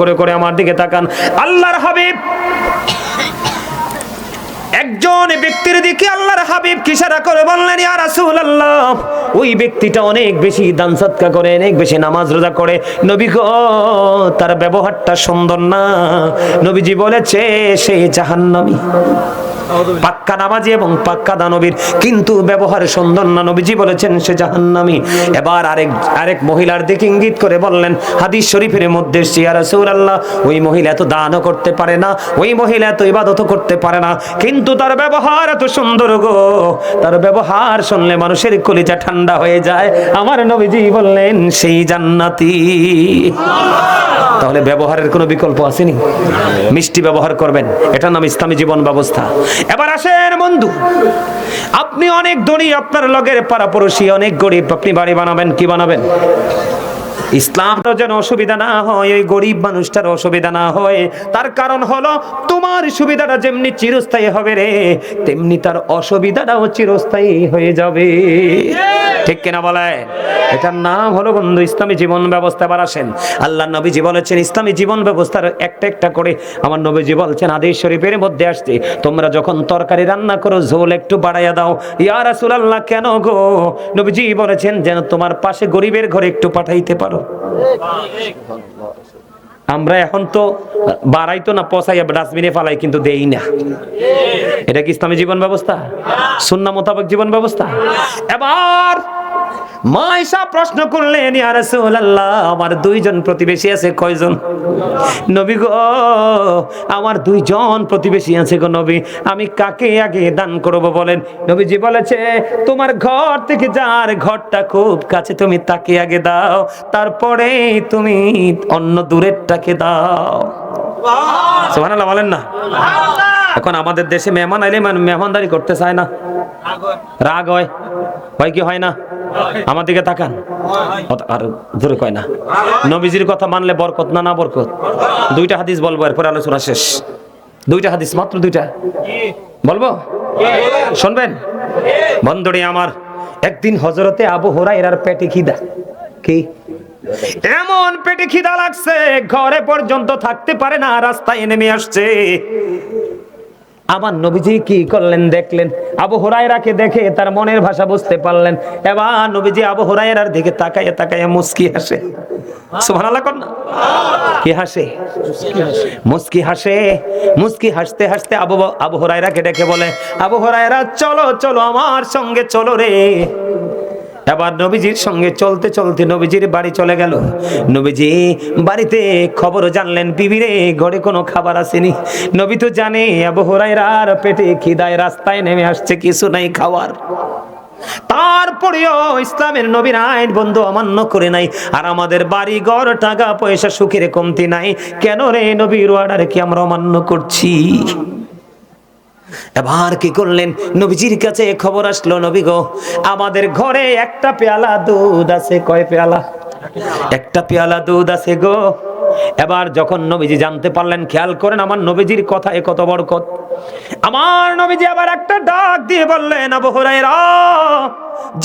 করে করে আমার দিকে তাকান। আল্লাহর হাবিব, একজন ব্যক্তির দিকে আল্লাহর হাবিব কিসারা করে বললেন, ইয়া রাসূলুল্লাহ ওই ব্যক্তিটা অনেক বেশি দান সৎকা করে, অনেক বেশি নামাজ রোজা করে। নবী গো, তার ব্যবহারটা সুন্দর না। নবীজি বলেছে, সে জাহান্নামী। পাক্কা নামাজি এবং পাক্কা দানবীর। কিন্তু ব্যবহার সুন্দর না, নবীজি বলেছেন, সে জাহান্নামী। এবার আরেক আরেক মহিলার দিকে ইঙ্গিত করে বললেন, হাদিস শরীফের মধ্যে সিয়া রাসূলুল্লাহ, ওই মহিলা এত দানও করতে পারে না, ওই মহিলা এত ইবাদতও করতে পারে না, কিন্তু তার ব্যবহার এত সুন্দর গো। তার ব্যবহার শুনলে মানুষের কলিজা ঠান্ডা হয়ে যায়। আমার নবীজি বললেন, সেই জান্নাতি। তাহলে ব্যবহারের কোনো বিকল্প আসেনি মিষ্টি ব্যবহার করবেন, এটার নাম ইসলামী জীবন ব্যবস্থা। এবার আসেন বন্ধু, আপনি অনেক ধনী, আপনার লগের পাড়াপড়শি অনেক গরিব, আপনি বাড়ি বানাবেন, কি বানাবেন? ইসলামটা যেন অসুবিধা না হয়, ওই গরিব মানুষটার অসুবিধা না হয়। তার কারণ হলো, তোমার সুবিধাটা যেমনি চিরস্থায়ী হবে রে, তেমনি তার অসুবিধাটাও চিরস্থায়ী হয়ে যাবে। ঠিক কিনা বলে এটার নাম হলো, বন্ধু, ইসলামী জীবন ব্যবস্থা এবার আসেন। আল্লাহ নবীজি বলেছেন, ইসলামী জীবন ব্যবস্থার একটা একটা করে আমার নবীজি বলছেন আদেশ শরীফের মধ্যে আসছে, তোমরা যখন তরকারি রান্না করো, ঝোল একটু বাড়াইয়া দাও। ইয়া রাসূলুল্লাহ, কেন গো? নবীজি বলেছেন, যেন তোমার পাশে গরিবের ঘরে একটু পাঠাইতে পারো। আমরা এখন তো বাড়াই তো না পচাই ডাস্টবিনে ফালাই কিন্তু দেই না। এটা কি ইসলামী জীবন ব্যবস্থা? সুন্না মোতাবেক জীবন ব্যবস্থা? এবার মাইশা প্রশ্ন করলেন, ইয়া রাসূলুল্লাহ, আমার দুইজন প্রতিবেশী আছে কয়জন? নবী গো, আমার দুইজন প্রতিবেশী আছে গো নবী, আমি কাকে আগে দান করব বলেন? নবীজি বলেছে, তোমার ঘর থেকে যার ঘরটা খুব কাছে, তুমি তাকে আগে দাও, তারপরে তুমি অন্য দূরেরটাকে দাও। সুবহানাল্লাহ বলেন না? এখন আমাদের দেশে মেহমান আইলে মানে মেহমানদারি করতে চায় না। রাগ হয়। হয় কি হয় না? আমার দিকে তাকান। আর ধরে কয় না। নবীজির কথা মানলে বরকত না না বরকত? দুইটা হাদিস বলব, এরপরে আলোচনা শেষ। দুইটা হাদিস, মাত্র দুইটা। বলব? শুনবেন? বন্ধুরি আমার, একদিন হজরতে আবু হোরাইরার পেটে খিদা। কি? এমন পেটে খিদা লাগছে, ঘরে পর্যন্ত থাকতে পারে না, রাস্তায় নেমে আসছে। আমার নবীজি কি করলেন দেখলেন? আবু হরাইরাকে দেখে তার মনের ভাষা বুঝতে পারলেন। এবার নবীজি আবু হরাইরার দিকে তাকাইয়া তাকাইয়া মুস্কি হাসে। কি হাসে? মুস্কি হাসে। হাসতে হাসতে আবু আবু হুরায়রাকে ডেকে বলে, আবু হুরায়রা, চলো চলো আমার সঙ্গে, চলো রে। এবার নবীজির সঙ্গে চলতে চলতে নবীজির বাড়ি চলে গেল। নবীজি বাড়িতে খবর জানলেন, বিবিরে, ঘরে কোনো খাবার আসেনি। নবী তো জানে, আবু হুরায়রার পেটে খিদায় রাস্তায় নেমে আসছে, কিছু নাই খাওয়ার। তারপরেও ইসলামের নবীর আইন বন্ধু অমান্য করে নাই। আর আমাদের বাড়ি ঘর টাকা পয়সা সুখের কমতি নাই। কেন রে নবীর অর্ডার কি আমরা অমান্য করছি? এবার কি করলেন? নবীজির কাছে খবর আসলো, নবী গো, আমাদের ঘরে একটা পেয়ালা দুধ আছে। কয় পেয়ালা? একটা পেয়ালা দুধ আছে গো। এবার যখন নবীজি জানতে পারলেন খেয়াল করেন আমার নবীজির কথা এ কত বরকত। আমার নবীজি আবার একটা ডাক দিয়ে বললেন আবু হুরায়রা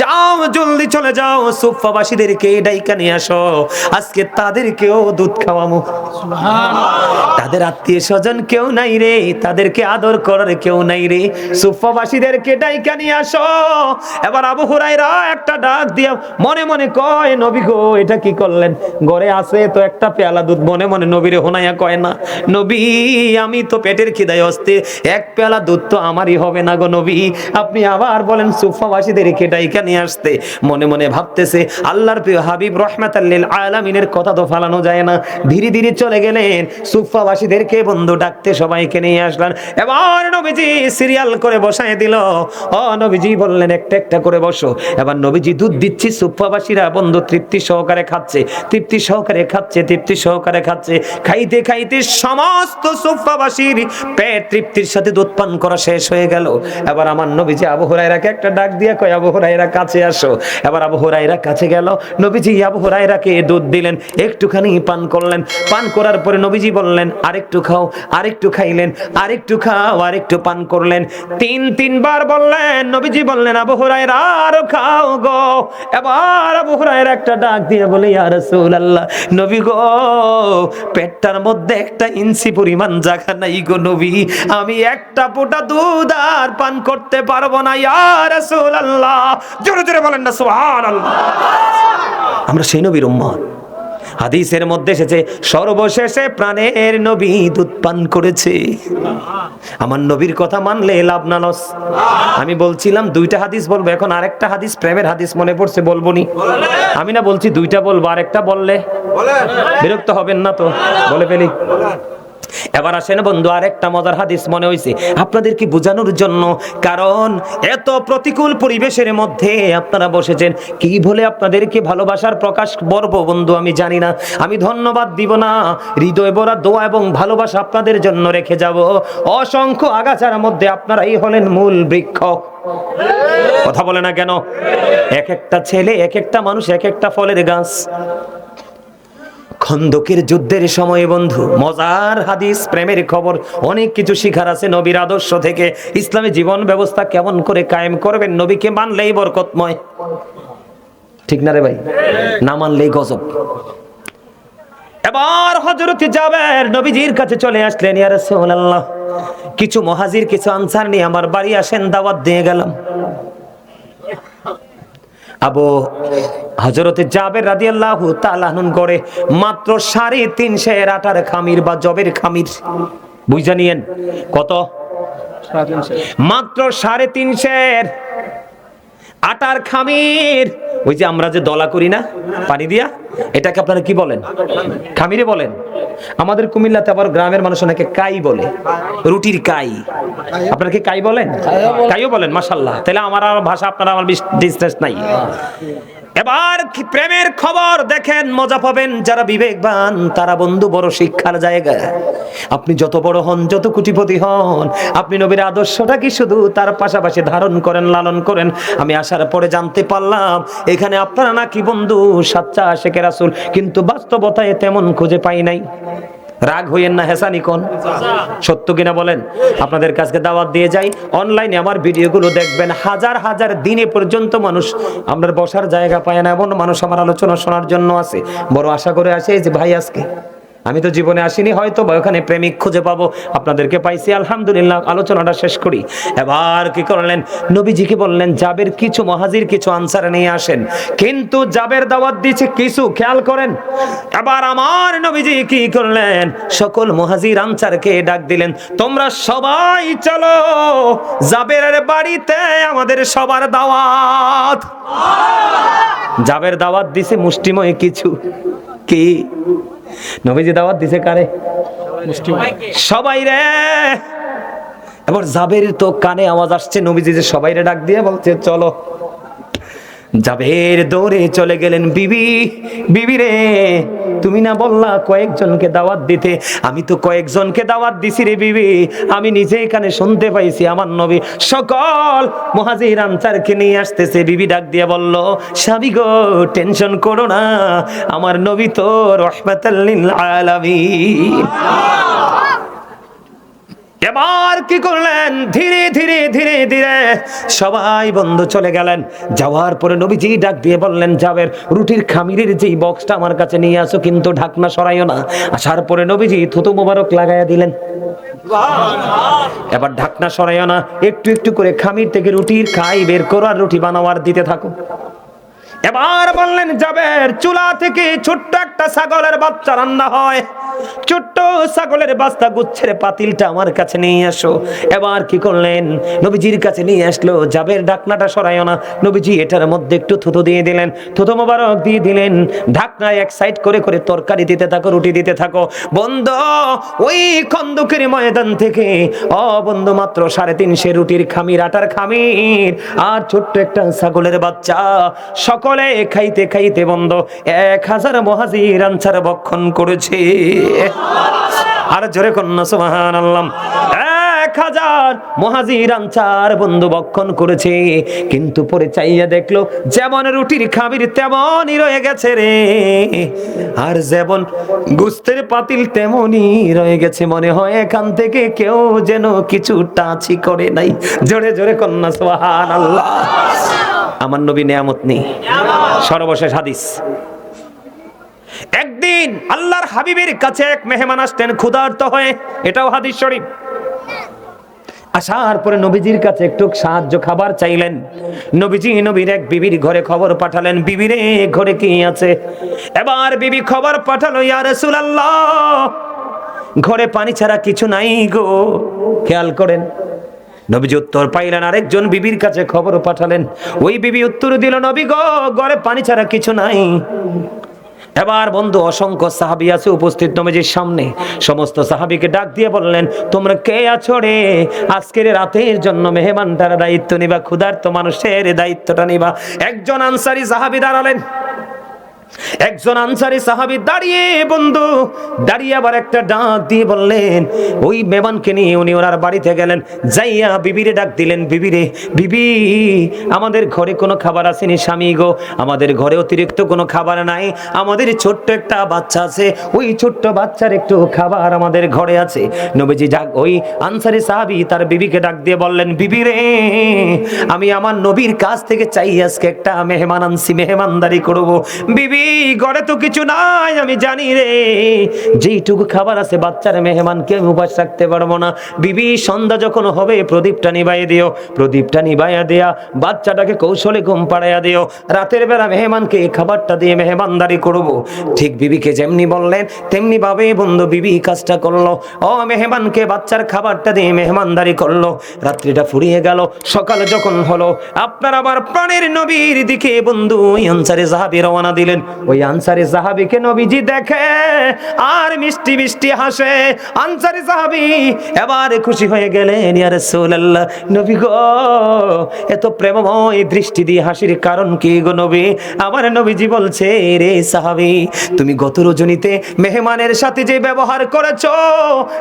যাও জলদি চলে যাও সুফাবাসীদেরকে ডাইকা নিয়ে আসো। আজকে তাদেরকেও দুধ খাওয়ামো। তাদের আত্মীয় স্বজন কেউ নাই রে তাদেরকে আদর করার কেউ নাই রে। সুফাবাসীদেরকে ডাইকা নিয়ে আসো। এবার আবু হুরায়রা একটা ডাক দিয়া মনে মনে কয় নবী গো এটা কি করলেন? ঘরে আছে তো একটা পেয়ালা দুধ মনে মনে নবীরে হোনাইয়া কয় না, নবী, আমি তো পেটের খিদায় অস্তে এক পেয়ালা দুধ তো আমারই হবে না গো নবী। আপনি আবার বলেন সুফাবাসীদেরকে ডাইকা নিয়ে আসতে। মনে মনে ভাবতেছে, আল্লাহর প্রিয় হাবিব রহমাতাল্লিল আলামিনের কথা তো ফালানো যায় না। ধীরে ধীরে চলে গেলেন সুফাবাসীদেরকে বন্ধু ডাকতে সবাইকে নিয়ে আসলেন। এবার নবীজি সিরিয়াল করে বসায় দিল। ও নবীজি বললেন, একটা একটা করে বসো। এবার নবীজি দুধ দিচ্ছি, সুফাবাসীরা বন্ধু তৃপ্তি সহকারে খাচ্ছে, তৃপ্তি সহকারে খাচ্ছে, তৃপ্তি সহকারে খাচ্ছে। খাইতে খাইতে সমস্ত সুফাবাসীর পেট তৃপ্তির সাথে দুধ পান করা শেষ হয়ে গেল। এবার আমার নবীজি আবু হুরায়রাকে একটা ডাক দিয়ে কয়, আবু হুরায়রা, কাছে আসো। এবার আবু হুরায়রা কাছে গেল। নবীজি আবু হুরায়রাকে দুধ দিলেন, একটুখানি পান করলেন। পান করার পরে নবীজি বললেন, আরেকটু খাও, আরেকটু খাইলেন, আরেকটু খাও, আরেকটু পান করলেন। তিন, তিনবার বললেন, নবীজি বললেন, আবু হুরায়রা, আরও খাও গো। এবার আবু হুরায়রা একটা ডাক দিয়ে বলে, ইয়া রাসূলুল্লাহ, নবী গো পেটটার মধ্যে একটা ইঞ্চি পরিমাণ জায়গা নাই গো নবী। আমি একটা ফোঁটা দুধ আর পান করতে পারব না, ইয়া রাসূলুল্লাহ। জোরে জোরে বলেন না, সুবহানাল্লাহ। আমরা সেই নবীর উম্মত। হাদিসের মধ্যে এসেছে সর্বশেষে প্রাণের নবী দুধ পান করেছে। আমার নবীর কথা মানলে লাভ না লস। আমি বলছিলাম দুইটা হাদিস বলব এখন আরেকটা হাদিস প্রেমের হাদিস মনে পড়ছে বলব নি। আমি না বলছি দুইটা বলব আরেকটা বললে। বিরক্ত হবেন না তো বলে ফেলি। এবার আসেন বন্ধু, আরেকটা মজার হাদিস মনে হয়েছে আপনাদেরকে বোঝানোর জন্য? কারণ এত প্রতিকূল পরিবেশের মধ্যে আপনারা বসেছেন, কি বলে আপনাদেরকে ভালোবাসার প্রকাশ বর্ব বন্ধু, আমি জানি না। আমি ধন্যবাদ দিব না, হৃদয় বরা দোয়া এবং ভালোবাসা আপনাদের জন্য রেখে যাব। অসংখ্য আগাছার মধ্যে আপনারাই হলেন মূল বৃক্ষ। কথা বলে না কেন? এক একটা ছেলে, এক একটা মানুষ, এক একটা ফলের গাছ। খন্দকের যুদ্ধের সময়, বন্ধু, মজার হাদিস, প্রেমের খবর, অনেক কিছু শিখার আছে নবীর আদর্শ থেকে। ইসলামী জীবন ব্যবস্থা কেমন করে কায়েম করবেন নবীকে মানলেই বরকতময়। ঠিক না রে ভাই? না মানলেই গজব। এবার হজরত যাবের নবীজির কাছে চলে আসলেন, ইয়া রাসূলুল্লাহ, কিছু মহাজির, কিছু আনসার নিয়ে আমার বাড়ি আসেন, দাওয়াত দিয়ে গেলাম। আবু হজরতে জাবের রাদিয়াল্লাহু তালাহন করে মাত্র সাড়ে তিনশের আটার খামির বা জবের খামির। বুঝে নিয়েন। কত? মাত্র সাড়ে তিনশের আটার খামির। ওই যে আমরা যে দলা করি না পানি দিয়া এটাকে আপনারা কি বলেন? খামিরে বলেন। আমাদের কুমিল্লাতে আবার গ্রামের মানুষ অনেকে কাই বলে। রুটির কাই। আপনারা কি কাই বলেন? কাইও বলেন। মাসাল্লাহ তাহলে আমার ভাষা আপনারা আমার ডিস্টেন্স নাই। এবার প্রেমের খবর দেখেন, মজা পাবেন। যারা বিবেকবান, তারা বন্ধু বড় শিক্ষার জায়গা। আপনি যত বড় হন, যত কোটিপতি হন, আপনি নবীর আদর্শটা কি শুধু তার পাশাপাশি ধারণ করেন, লালন করেন? আমি আসার পরে জানতে পারলাম, এখানে আপনারা নাকি বন্ধু, সাচ্চা আশেকের রাসূল, কিন্তু বাস্তবতায় তেমন খুঁজে পাই নাই। রাগ হইয়েন না, হেসানি কোন? সত্য কিনা বলেন? আপনাদের কাছে দাওয়াত দিয়ে যাই। অনলাইনে আমার ভিডিওগুলো দেখবেন, হাজার হাজার দিনে পর্যন্ত মানুষ আমরা বসার জায়গা পায় না, এমন মানুষ আমার আলোচনা শোনার জন্য আছে। বড় আশা করে আসে যে ভাই আজকে। আমি তো জীবনে আসিনি হয়তো বা ওখানে প্রেমিক খুঁজে পাবো। আপনাদেরকে পাইছি, আলহামদুলিল্লাহ, আলোচনাটা শেষ করি। এবার কি করলেন? নবীজিকে বললেন, জাবের কিছু মহাজির কিছু আনসার নিয়ে আসেন। কিন্তু জাবের দাওয়াত দিয়েছে কিছু, খেয়াল করেন। এবার আমার নবীজি কি করলেন? সকল মহাজির আনসারকে ডাক দিলেন, তোমরা সবাই চলো জাবেরের বাড়িতে, আমাদের সবার দাওয়াত। জাবের দাওয়াত দিছে মুষ্টিময় কিছু। কি? নবীজি দাওয়াত দিছে কারে? সবাই রে। এবার জাবের তো কানে আওয়াজ আসছে নবীজি যে সবাই রে ডাক দিয়ে বলছে চলো। জাবের দৌড়ে চলে গেলেন বিবি বিবি রে, তুমি না বললা কয়েকজনকে দাওয়াত দিতে? আমি তো কয়েকজনকে দাওয়াত দিছি রে বিবি, আমি নিজে এখানে শুনতে পাইছি আমার নবী সকল মহাজির আনসারকে নিয়ে আসতেছে। বিবি ডাক দিয়ে বলল, স্বামী গো, টেনশন করো না, আমার নবী তো রহমাতাল্লিল আলামিন। এবার কি করলেন? ধীরে ধীরে ধীরে ধীরে। সবাই বন্ধ চলে গেলেন। যাওয়ার পরে নবীজি ডাক দিয়ে বললেন যাবের রুটির খামিরের যেই বক্সটা আমার কাছে নিয়ে আসো, কিন্তু ঢাকনা সরাইও না। আসার পরে নবীজি থুতু মোবারক লাগাইয়া দিলেন। এবার ঢাকনা সরাইও না, একটু একটু করে খামির থেকে রুটির খাই বের করো আর রুটি বানাওয়ার দিতে থাকো। এবার বললেন যাবের চুলা থেকে ছোট্ট একটা ছাগলের বাচ্চা রান্না হয়। ছোট্ট ছাগলের বাচ্চা গুচ্ছের পাতিলটা আমার কাছে নিয়ে আসো এবার কি করলেন? নবীজির কাছে নিয়ে আসলো। যাবের ডাকনাটা সরাইও না। নবীজি এটার মধ্যে একটু থুতু দিয়ে দিলেন। থুতু মোবারক দিয়ে দিলেন। ঢাকনা এক সাইড করে করে তরকারি দিতে থাকো, রুটি দিতে থাকো। বন্ধ, ওই খন্দকের ময়দান থেকে, অ বন্ধু, মাত্র সাড়ে তিনশে রুটির খামির, আটার খামির, আর ছোট্ট একটা ছাগলের বাচ্চা। সকলে খাইতে খাইতে বন্ধ, এক হাজার মহাজির আনসার ভক্ষণ করেছে। আর জোরে কন্যা সুবাহান আল্লাহ এক হাজার মহাজির আনসার বন্ধু ভক্ষণ করেছে। কিন্তু পরে চাইয়া দেখল, যেমন রুটির খাবির তেমনই রয়ে গেছে রে। আর যেমন গুস্তের পাতিল তেমনই রয়ে গেছে। মনে হয় এখান থেকে কেউ যেন কিছু টাচি করে নাই। জোরে জোরে কন্যা সোহান আল্লাহ আমার নবী নেয়ামত নেই। সর্বশেষ হাদিস। একদিন আল্লাহর হাবিবের কাছে এক মেহমান আসতেন, ক্ষুধার্ত হয়ে। এটাও হাদিস শরীফ। আসার পরে নবীজির কাছে একটু সাহায্য খাবার চাইলেন। নবীজি নবীর এক বিবির ঘরে খবর পাঠালেন বিবিরে ঘরে কি আছে? এবার বিবি খবর পাঠালো, ইয়া রাসূলুল্লাহ, ঘরে পানি ছাড়া কিছু নাই গো। খেয়াল করেন নবীজি উত্তর পাইলেন, আরেকজন বিবির কাছে খবর পাঠালেন। ওই বিবি উত্তর দিল, নবী গো, ঘরে পানি ছাড়া কিছু নাই। এবার বন্ধু, অসংখ্য সাহাবি আছে উপস্থিত নবীজির সামনে। সমস্ত সাহাবিকে ডাক দিয়ে বললেন, তোমরা কে আছো রে? আজকের রাতের জন্য মেহমানটার দায়িত্ব নিবা, ক্ষুধার্ত মানুষের দায়িত্বটা নিবা। একজন আনসারি সাহাবি দাঁড়ালেন। একজন আনসারি সাহাবি দাঁড়িয়ে, বন্ধু, দাঁড়িয়ে আবার একটা ডাক দিয়ে বললেন, ওই মেহমানকে নিয়ে উনি ওনার বাড়িতে গেলেন। যাইয়া বিবিরে ডাক দিলেন, বিবিরে, বিবি, আমাদের ঘরে কোনো খাবার আসেনি স্বামী গো। আমাদের ঘরে অতিরিক্ত কোনো খাবার নাই। আমাদের ছোট্ট একটা বাচ্চা আছে। ওই ছোট্ট বাচ্চার একটু খাবার আমাদের ঘরে আছে। নবীজি যাক ওই আনসারি সাহাবি তার বিবিকে ডাক দিয়ে বললেন বিবি রে আমি আমার নবীর কাছ থেকে চাই আজকে একটা মেহমান আনছি, মেহমানদারি করব। বিবি ঘরে তো কিছু নাই, আমি জানি রে। যেইটুকু খাবার আছে বাচ্চার মেহমানকে আমি উপাস রাখতে পারব না। বিবি, সন্ধ্যা যখন হবে, প্রদীপটা নিবাইয়ে দিও। প্রদীপটা নিবাইয়া দেয়া বাচ্চাটাকে কৌশলে ঘুম পাড়াইয়া দিও। রাতের বেলা মেহমানকে এই খাবারটা দিয়ে মেহমানদারি করব। ঠিক বিবিকে যেমনি বললেন, তেমনি ভাবে বন্ধু বিবি কাজটা করল। ও মেহমানকে বাচ্চার খাবারটা দিয়ে মেহমানদারি করল। রাত্রিটা ফুরিয়ে গেল, সকালে যখন হলো। আপনার আবার প্রাণের নবীর দিকে বন্ধু আনসারে সাহাবি রওনা দিলেন। ওই আনসারে সাহাবিকে নবীজি দেখে আর মিষ্টি মিষ্টি হাসে। আনসারে সাহাবি এবারে খুশি হয়ে গেলেন, ইয়া রাসূলুল্লাহ, নবী গো, এত প্রেমময় দৃষ্টি দিয়ে হাসির কারণ কি গো নবী? আমার নবীজি বলছে, রে সাহাবি, তুমি গত রজনীতে মেহমানের সাথে যে ব্যবহার করেছ,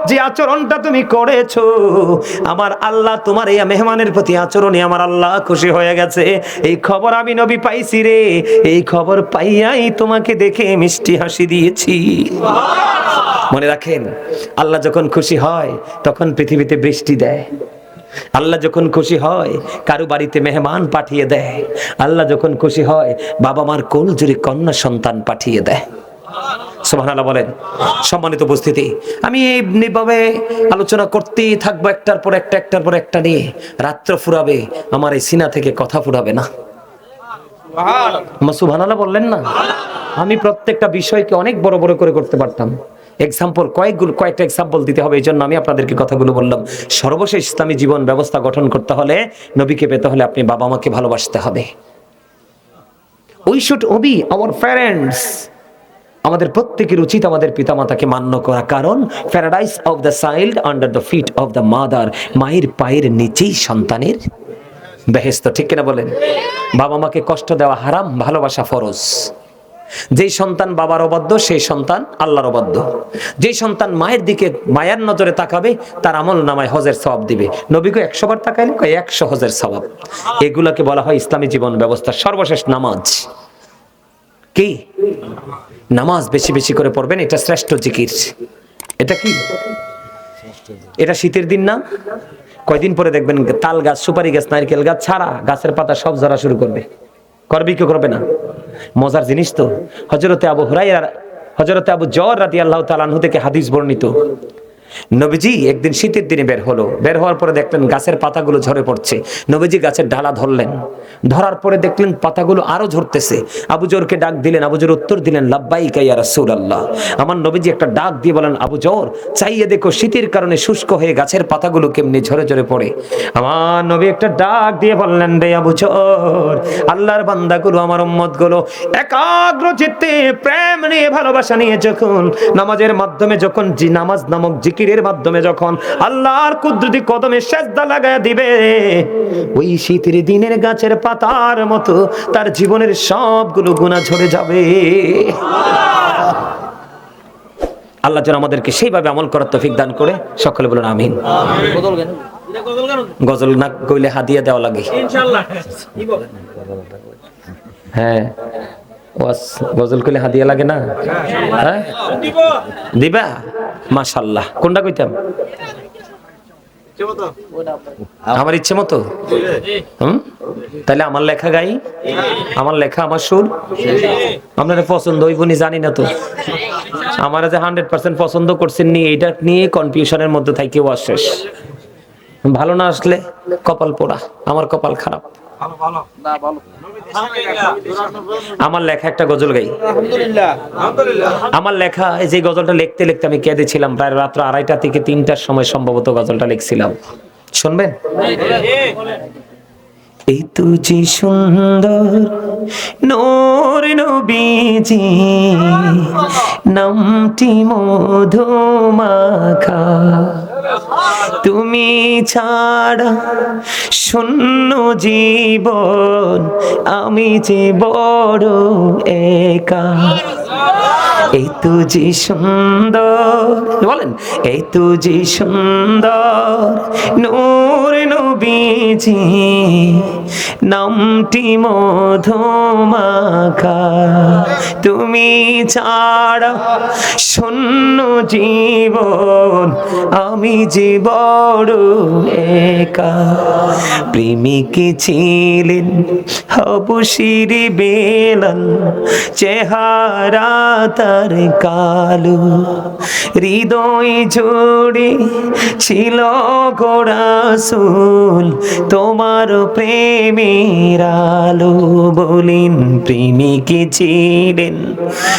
যে আচরণটা তুমি করেছ, আমার আল্লাহ তোমার এই মেহমানের প্রতি আচরণে আমার আল্লাহ খুশি হয়ে গেছে। এই খবর আমি নবী পাইছি রে, এই খবর পাইয়াই তোমাকে দেখে মিষ্টি হাসি দিয়েছি। মনে রাখেন, আল্লাহ যখন খুশি হয়, তখন পৃথিবীতে বৃষ্টি দেয়। আল্লাহ যখন খুশি হয়, কারও বাড়িতে মেহমান পাঠিয়ে দেয়। আল্লাহ যখন খুশি হয়, বাবা মার কোল জুড়ে কন্যা সন্তান পাঠিয়ে দেয়। সুবহানাল্লাহ বলেন, সম্মানিত উপস্থিতি, আমি এইভাবে আলোচনা করতেই থাকব একটার পর একটা, একটার পর একটা নিয়ে। রাত্র ফুরাবে, আমার এই সিনা থেকে কথা ফুরাবে না। আমার বললেন না? আমি প্রত্যেকটা বিষয়কে অনেক বড় বড় করে করতে পারতাম। এক্সাম্পল কয়েকগুলো, কয়েকটা এক্সাম্পল দিতে হবে এই জন্য আমি আপনাদেরকে কথাগুলো বললাম। সর্বশেষ ইসলামী জীবন ব্যবস্থা গঠন করতে হলে নবীকে পেতে হলে আপনি বাবা মাকে ভালোবাসতে হবে। We should obey our parents আমাদের প্রত্যেকের উচিত আমাদের পিতামাতাকে মান্য করা, কারণ paradise of the child under the feet of the mother মায়ের পায়ের নিচেই সন্তানের বেহেস্ত ঠিক কিনা বলেন? বাবা মাকে কষ্ট দেওয়া হারাম, ভালোবাসা ফরজ। যেই সন্তান বাবার অবাধ্য, সেই সন্তান আল্লাহর অবাধ্য। যেই সন্তান মায়ের দিকে, মায়ের নজরে তাকাবে, তার আমল নামায় হজের সবাব দিবে। নবীকে একশো বার তাকাইলে কয়, একশো হজের সবাব এগুলাকে বলা হয় ইসলামী জীবন ব্যবস্থা। সর্বশেষ নামাজ। কি? নামাজ বেশি বেশি করে পড়বেন, এটা শ্রেষ্ঠ জিকির। এটা কি? এটা শীতের দিন না? কয়দিন পরে দেখবেন তাল গাছ, সুপারি গাছ, নারিকেল গাছ ছাড়া গাছের পাতা সব ঝরা শুরু করবে। করবে কেউ করবে না? মজার জিনিস তো। হজরতে আবু হুরাইরা হজরতে আবু জর রাতি আল্লাহ তালানহু থেকে হাদিস বর্ণিত। নবীজি একদিন শীতের দিনে বের হলো। বের হওয়ার পরে দেখলেন গাছের পাতাগুলো ঝরে পড়ছে। নবীজি গাছের ডালা ধরলেন। ধরার পরে দেখলেন পাতাগুলো আরও ঝরতেছে। আবু জোরকে ডাক দিলেন, আবু জোর উত্তর দিলেন লাব্বাই কাইয়া রাসূল আল্লাহ আমার নবীজি একটা ডাক দিয়ে বলেন, আবু জোর, চাইয়ে দেখো শীতের কারণে শুষ্ক হয়ে গাছের পাতাগুলো কেমনি ঝরে ঝরে পড়ে? আমার নবী একটা ডাক দিয়ে বললেন, রে আবু জোর, আল্লাহর বান্দাগুলো, আমার উম্মতগুলো একাগ্র চিত্তে প্রেম নিয়ে ভালোবাসা নিয়ে যখন নামাজের মাধ্যমে যখন নামাজ নামক জিকিরের মাধ্যমে যখন আল্লাহর কুদরতি কদমে সেজদা লাগায় দিবে ওই শীতের দিনের গাছের পাতার মতো তার জীবনের সবগুলো গুণা ঝরে যাবে। আল্লাহ যেন আমাদেরকে সেইভাবে আমল করার তৌফিক দান করে। সকলে বলুন আমিন। গজল না কইলে হাদিয়া দেওয়া লাগে। হ্যাঁ। গজল কইলে হাদিয়া লাগে না? হ্যাঁ? দিবা? মাশাল্লাহ। কোনটা কইতাম? আমার ইচ্ছে মতো? তাহলে আমার লেখা গাই। আমার লেখা, আমার সুর। আপনারা পছন্দ হইব নি, জানি না তো। আমার যে হান্ড্রেড পার্সেন্ট পছন্দ করছেন নি, এইটা নিয়ে কনফিউশনের মধ্যে থাকি শেষ। ভালো না আসলে কপাল পোড়া, আমার কপাল খারাপ। আমার লেখা একটা গজল গাই। আমার লেখা এই যে গজলটা লিখতে লিখতে আমি কেঁদেছিলাম প্রায় রাত্র আড়াইটা থেকে তিনটার সময় সম্ভবত গজলটা লিখছিলাম। শুনবেন? এই তুজি সুন্দর নোর নবীজি, নামটি মধুমাখা। তুমি ছাড়া শূন্য জীবন, আমি যে বড় একা। এই তো যে সুন্দর বলেন? এই তো যে সুন্দর, নূর নবীজি, নামটি মধুমাখা। তুমি ছাড়া শূন্য জীবন, আমি যে বড় একা। প্রেমিক ছিলেন হবুশির বেলান চেহারা তার কালো। হৃদয় জোড়ে ছিল গোড়াসুল তোমার প্রেমের আলো বলিন প্রেমিক ছিলেন।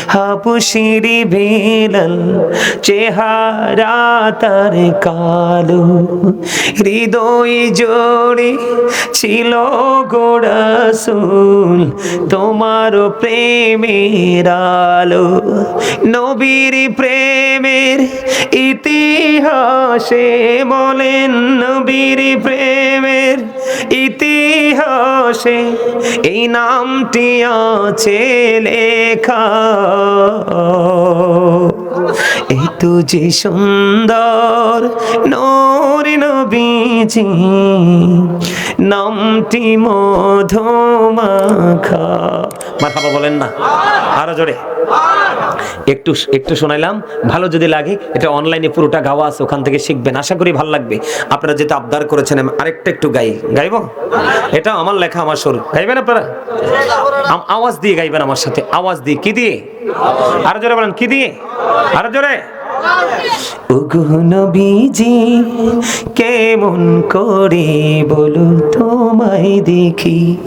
হাপুসির বেলাল চেহারা তার কালো। হৃদয় জোড়ে ছিল গোড়াসুল তোমার প্রেমের নবীর প্রেমের ইতিহাসে বলেন নবীর প্রেমের ইতিহাসে এই নামটি আছে লেখা। এই তো যে সুন্দর নোর নবীজি, নামটি মধুমাখা। মাথাবা বলেন না, আরও জোরে। একটু একটু শোনাইলাম, ভালো যদি লাগে, এটা অনলাইনে পুরোটা গাওয়া আছে, ওখান থেকে শিখবেন, আশা করি ভালো লাগবে। আপনারা যেটা আবদার করেছেন আরেকটা একটু গাই, গাইবো? এটা আমার লেখা, আমার সুর। গাইবেন আপনারা? আওয়াজ দিয়ে গাইবেন আমার সাথে, আওয়াজ দিয়ে, কি দিয়ে? আরও জোরে বলেন, কি দিয়ে? আরও জোরে। Yes. নবীজি, কেমন করে বলো তোমায় দেখি?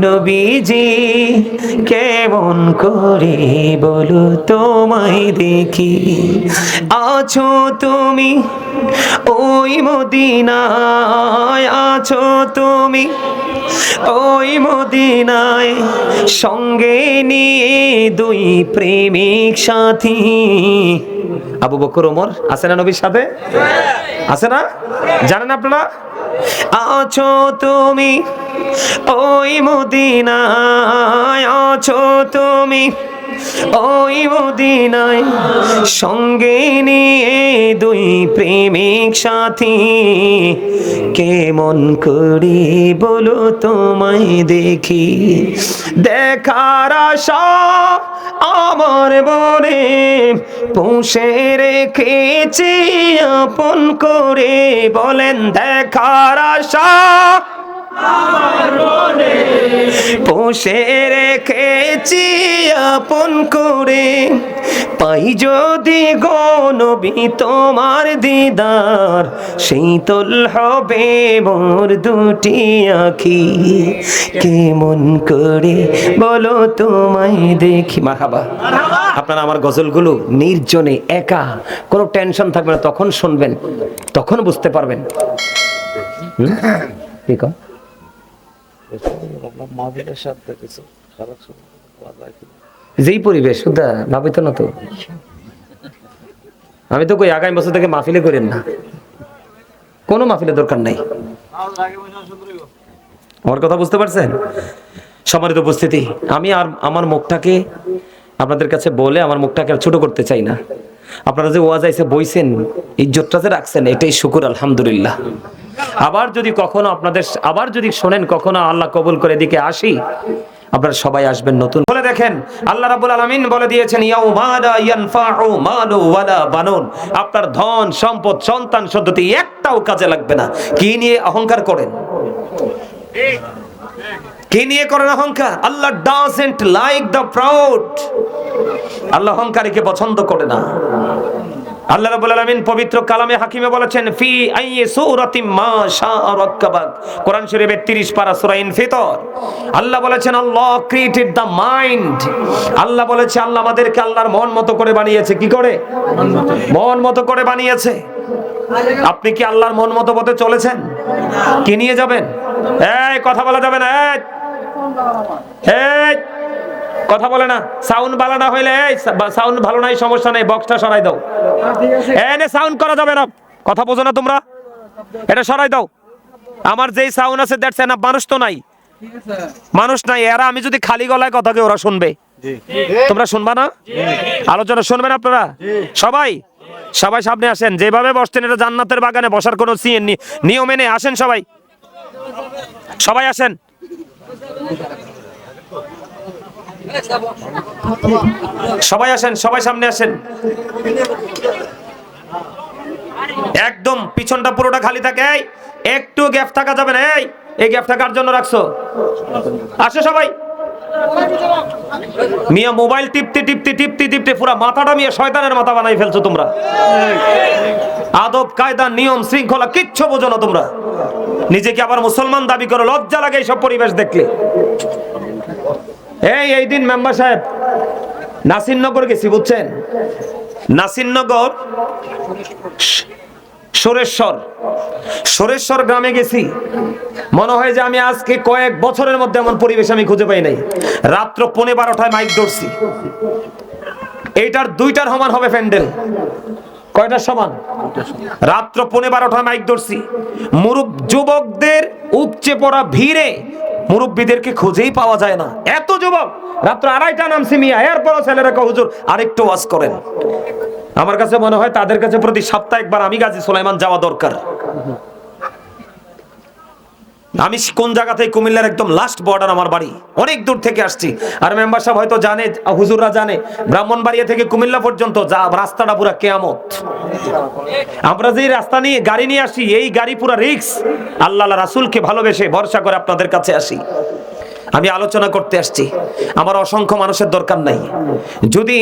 নবীজি, কেমন করে বলো তোমায় দেখি? আছো তুমি ওই মদিনায়, আছো তুমি ওই মদিনায় সঙ্গে নিয়ে দুই প্রেমিক সাথী। আবু বকর, ওমর, আছে না নবীর সাথে? আছে না? জানেন আপনারা? আছো তুমি ওই মদিনায়, আছো তুমি ওই মদিনায় সঙ্গে নিয়ে দুই প্রেমিক সাথী। কেমন করি বলো তোমায় দেখি? দেখার আশা আমার বনে পুষে রেখেছি আপন করে। বলেন, দেখার আশা পোষে রেখেছি আপন করে। পাই যদি গনবি তোমার দিদার শীতল হবে মোর দুটি আখি। কেমন করে বলো তোমায় দেখি। মাখাবা আপনারা আমার গজলগুলো নির্জনে একা, কোনো টেনশন থাকবে না, তখন শুনবেন, তখন বুঝতে পারবেন। হুম? কি যেই পরিবেশ সুদা ভাবিত না তো আমি তো কই আগামী বছর থেকে মাহফিলে করেন না। কোনো মাহফিলের দরকার নাই। আমার কথা বুঝতে পারছেন? সম্মানিত উপস্থিতি, আমি আর আমার মুখটাকে আপনাদের কাছে বলে আমার মুখটাকে আর ছোট করতে চাই না। আপনারা যে ওয়াজ আইসে বইছেন, ইজ্জতটা যে রাখছেন, এটাই শুকুর, আলহামদুলিল্লাহ। আবার যদি কখনো আপনাদের আবার যদি শোনেন কখনো আল্লাহ কবুল করে এদিকে আসি, আপনারা সবাই আসবেন নতুন। বলে দেখেন, আল্লাহ রাব্বুল আলামিন বলে দিয়েছেন ইয়ানফাউ মালু ওয়ালা বানুন। আপনার ধন, সম্পদ, সন্তান, সন্ততি একটাও কাজে লাগবে না। কি নিয়ে অহংকার করেন? কি নিয়ে করেন অহংকার? Allah doesn't like the proud আল্লাহ অহংকারীকে পছন্দ করে না। আল্লাহ রাব্বুল আলামিন পবিত্র কালামে হাকিমে বলেছেন, ফি আইয়ি সূরাতিম মা শাআ রাক্কাবাক কোরআন শরীফের 30 পারা সূরা ইনফিতর। আল্লাহ বলেছেন, আল্লাহ ক্রিয়েটেড দ্য মাইন্ড আল্লাহ বলেছে, আল্লাহ আমাদেরকে আল্লাহর মন মতো করে বানিয়েছে। কি করে? মন মতো করে বানিয়েছে। আপনি কি আল্লাহর মন মতো পথে চলেছেন? কি নিয়ে যাবেন? এই, কথা বলা যাবে না এই কথা বলে না। সাউন্ড ভালো না হইলে এই সাউন্ড ভালো নাই সমস্যা নাই বক্সটা সরাই দাও। এনে সাউন্ড করা যাবে না। কথা বোঝো না তোমরা। এটা সরাই দাও। আমার যেই সাউন্ড আছে দ্যাটস এনাফ মানুষ তো নাই। মানুষ নাই। এরা আমি যদি খালি গলায় কথা কে ওরা শুনবে। তোমরা শুনবা না? আলোচনা শুনবেন আপনারা? সবাই? সবাই সামনে আসেন। যেভাবে বসছেন এটা জান্নাতের বাগানে বসার কোনো সিএন নিয়ম এনে আসেন সবাই। সবাই আসেন। সবাই আসেন, সবাই সামনে আসেন। একদম, পিছনটা পুরোটা খালি থাকে। একটু গ্যাপ থাকা যাবে না। এই এই গ্যাপটা কার জন্য রাখছো? আসো সবাই। মিয়া মোবাইল টিপতে টিপতে টিপতে টিপতে পুরো মাথাটা মিয়া শয়তানের মাথা বানাই ফেলছো তোমরা। আদব, কায়দা, নিয়ম, শৃঙ্খলা কিচ্ছু বোঝো না তোমরা। নিজেকে আবার মুসলমান দাবি করো, লজ্জা লাগে এইসব পরিবেশ দেখলে। এই এই দিন মেম্বার সাহেব, নাসিরনগর গেছি, বুঝছেন? নাসিরনগর সুরেশ্বর। সুরেশ্বর গ্রামে গেছি। মনে হয় যে আমি আজকে কয়েক বছরের মধ্যে এমন পরিবেশ আমি খুঁজে পাই নাই। রাত্র পৌনে বারোটায় মাইক ধরছি। এইটার দুইটার সমান হবে প্যান্ডেল। কয়টার সমান? রাত্র পৌনে বারোটায় মাইক ধরছি। মুরুব যুবকদের উপচে পড়া ভিড়ে মুরব্বীদেরকে খুঁজেই পাওয়া যায় না। এত যুবক, রাত্র আড়াইটা নামছি মিয়া, এরপরও ছেলেরা হুজুর আরেকটু ওয়াজ করেন। আমার কাছে মনে হয় তাদের কাছে প্রতি সপ্তাহে একবার আমি গাজী সুলাইমান যাওয়া দরকার। আমি কোন জায়গা থেকে কুমিল্লার একদম লাস্ট বর্ডার আমার বাড়ি? অনেক দূর থেকে আসছি। আর মেম্বার সাহেব হয়তো জানে হুজুররা জানে, ব্রাহ্মণবাড়িয়া থেকে কুমিল্লা পর্যন্ত যা রাস্তাটা পুরা কেয়ামত। আমরা যেই রাস্তা নিয়ে গাড়ি নিয়ে আসি, এই গাড়ি পুরা রিক্স আল্লাহ রাসুলকে ভালোবেসে ভরসা করে আপনাদের কাছে আসি। আমি আলোচনা করতে আসছি। আমার অসংখ্য মানুষের দরকার নাই। যদি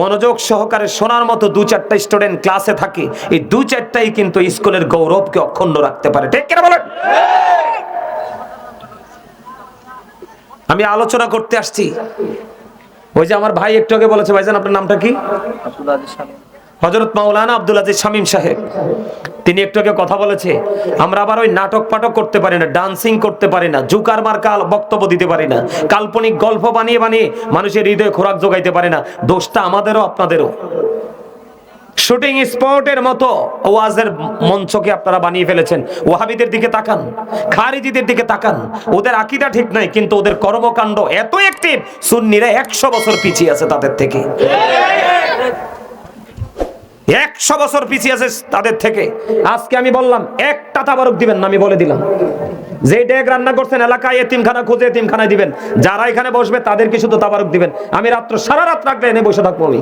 মনোযোগ সহকারে শোনার মতো দু চারটা স্টুডেন্ট ক্লাসে থাকে, এই দু চারটাই কিন্তু স্কুলের গৌরবকে অক্ষুণ্ণ রাখতে পারে। ঠিক কিনা বলেন? আমি আলোচনা করতে আসছি। ওই যে আমার ভাই একটু আগে বলেছে ভাইজান আপনার নামটা কি? হজরত মাওলানা আব্দুল আজিজ শামীম সাহেব। তিনি একটু আগে কথা বলেছে আমরা আবার ওই নাটক পাটক করতে পারি না ডান্সিং করতে পারি না জুকার মার্কা বক্তব্য দিতে পারি না কাল্পনিক গল্প বানিয়ে বানিয়ে মানুষের হৃদয়ে খোরাক যোগাইতে পারে না দোষটা আমাদেরও আপনাদেরও। শুটিং স্পটের মতো ওয়াজের মঞ্চকে আপনারা বানিয়ে ফেলেছেন। ওয়াহাবিদের দিকে তাকান, খারিজিদের দিকে তাকান। ওদের আকিদা ঠিক নাই, কিন্তু ওদের কর্মকাণ্ড এত অ্যাক্টিভ সুন্নিরা একশো বছর পিছিয়ে আছে তাদের থেকে। একশো বছর পিছিয়ে আছে তাদের থেকে। আজকে আমি বললাম, একটা তাবারক দিবেন না, আমি বলে দিলাম। যে ডেক রান্না করছেন, এলাকায় এতিমখানা খুঁজে এতিমখানায় দিবেন। যারা এখানে বসবে, তাদেরকে শুধু তাবারক দিবেন। আমি রাত্র সারা রাত রাখলে এনে বসে থাকব আমি।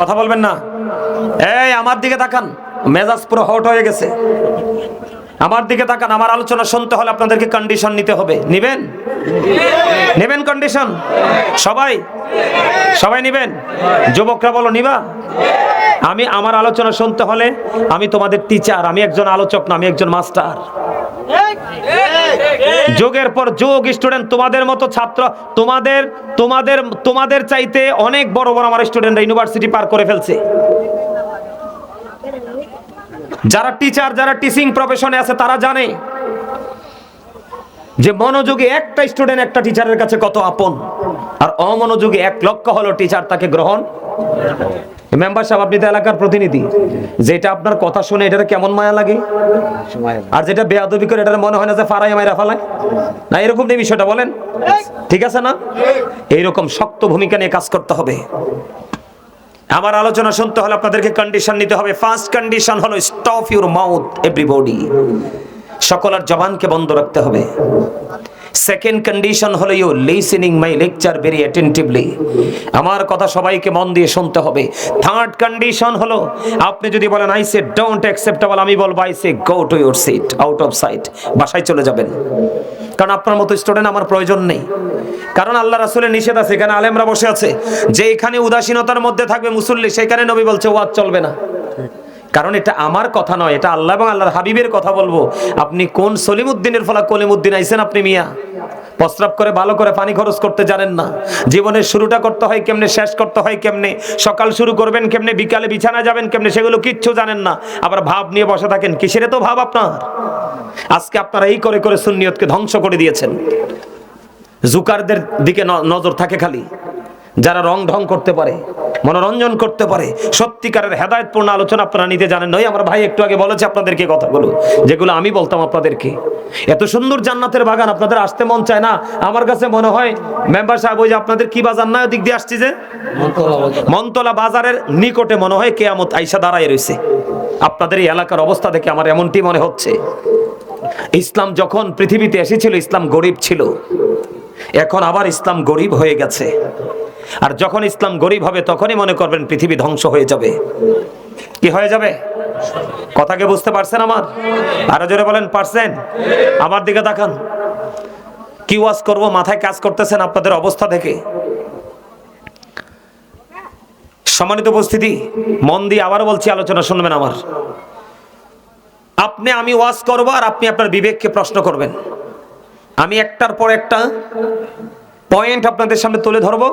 কথা বলবেন না। এই, আমার দিকে তাকান। মেজাজ পুরো হট হয়ে গেছে। আমার দিকে তাকান, আমার আলোচনা শুনতে হলে আপনাদেরকে কন্ডিশন নিতে হবে। নিবেন? নেবেন কন্ডিশন সবাই? সবাই নিবেন? যুবকরা বলো, নিবা? আমি আমার আলোচনা শুনতে হলে আমি তোমাদের টিচার আমি একজন আলোচক না, আমি একজন মাস্টার যুগের পর যুগ স্টুডেন্ট তোমাদের মতো ছাত্র, তোমাদের তোমাদের তোমাদের চাইতে অনেক বড় বড় আমার স্টুডেন্টরা ইউনিভার্সিটি পার করে ফেলছে। যারা টিচার যারা টিচিং প্রফেশনে আছে, তারা জানে যে মনোযোগী একটা স্টুডেন্ট একটা টিচারের কাছে কত আপন। আর অমনোযোগী এক লক্ষ হলো টিচার তাকে গ্রহণ মেম্বার সাহেব, আপনি তো এলাকার প্রতিনিধি। যেটা আপনার কথা শুনে এটা কেমন মায়া লাগে? আর যেটা বেয়াদবি করে এটা মনে হয় না যে ফারাই মাইরা ফালায়? না, এরকম নেই বিষয়টা, বলেন। ঠিক আছে না? এইরকম শক্ত ভূমিকা নিয়ে কাজ করতে হবে। আমার আলোচনা শুনতে হলে আপনাদেরকে কন্ডিশন নিতে হবে। ফার্স্ট কন্ডিশন হলো স্টপ ইউর মাউথ এভরিবডি সকলের জবানকে বন্ধ রাখতে হবে। সেকেন্ড কন্ডিশন হলো you listening my lecture very attentively আমার কথা সবাইকে মন দিয়ে শুনতে হবে। থার্ড কন্ডিশন হলো, আপনি যদি বলেন আই সে ডোন্ট অ্যাকসেপ্টেবল আমি বলব I say go to your seat out of sight বাসায় চলে যাবেন। কারণ আপনার মতো স্টুডেন্ট আমার প্রয়োজন নেই। কারণ আল্লাহ রাসুলের নিষেধ আছে, এখানে আলেমরা বসে আছে। যে এখানে উদাসীনতার মধ্যে থাকবে মুসল্লি সেখানে নবী বলছে, ওয়াজ চলবে না। কারণ এটা আমার কথা নয়, এটা আল্লাহ এবং আল্লাহর হাবিবের কথা বলব। আপনি কোন সলিমুদ্দিনের ফলা কলিমুদ্দিন আইছেন আপনি মিয়া? প্রস্রাব করে, ভালো করে পানি খরচ করতে জানেন না। জীবনের শুরুটা করতে হয় কেমনে, শেষ করতে হয় কেমনে, সকাল শুরু করবেন কেমনে, বিকালে বিছানা যাবেন কেমনে, সেগুলো কিচ্ছু জানেন না। আবার ভাব নিয়ে বসে থাকেন, কিসের তো ভাব আপনার? আজকে আপনারা এই করে করে সুন্নিয়তকে ধ্বংস করে দিয়েছেন। জুকারদের দিকে নজর থাকে খালি। যারা রং ঢং করতে পারে মনোরঞ্জন করতে পারে সত্যিকারের হেদায়তপূর্ণ আলোচনা আপনারা নিতে জানেন নয় আমার ভাই একটু আগে বলেছে আপনাদেরকে কথাগুলো যেগুলো আমি বলতাম আপনাদেরকে। এত সুন্দর জান্নাতের বাগান আপনাদের আসতে মন চায় না। আমার কাছে মনে হয় মেম্বার সাহেব ওই যে আপনাদের কি বাজার না দিক দিয়ে আসছি যে? মন্তলা বাজার। বাজারের নিকটে মনে হয় কেয়ামত আইসা দাঁড়ায় রয়েছে আপনাদের এই এলাকার অবস্থা দেখে আমার এমনটি মনে হচ্ছে। ইসলাম যখন পৃথিবীতে এসেছিল ইসলাম গরিব ছিল। এখন আবার ইসলাম গরিব হয়ে গেছে। আর যখন ইসলাম গরিব হবে, তখনই মনে করবেন পৃথিবী ধ্বংস হয়ে যাবে। কি হয়ে যাবে? কথাকে বুঝতে পারছেন আমার? আরও জোরে বলেন, পারছেন? আমার দিকে তাকান। কি ওয়াজ করব? মাথায় কাজ করতেছেন আপনাদের অবস্থা থেকে সম্মানিত উপস্থিতি, মন দিয়ে আবারও বলছি, আলোচনা শুনবেন আমার। আপনি, আমি ওয়াজ করব আর আপনি আপনার বিবেককে প্রশ্ন করবেন। আমি একটার পর একটা পয়েন্ট আপনাদের সামনে তুলে ধরবো।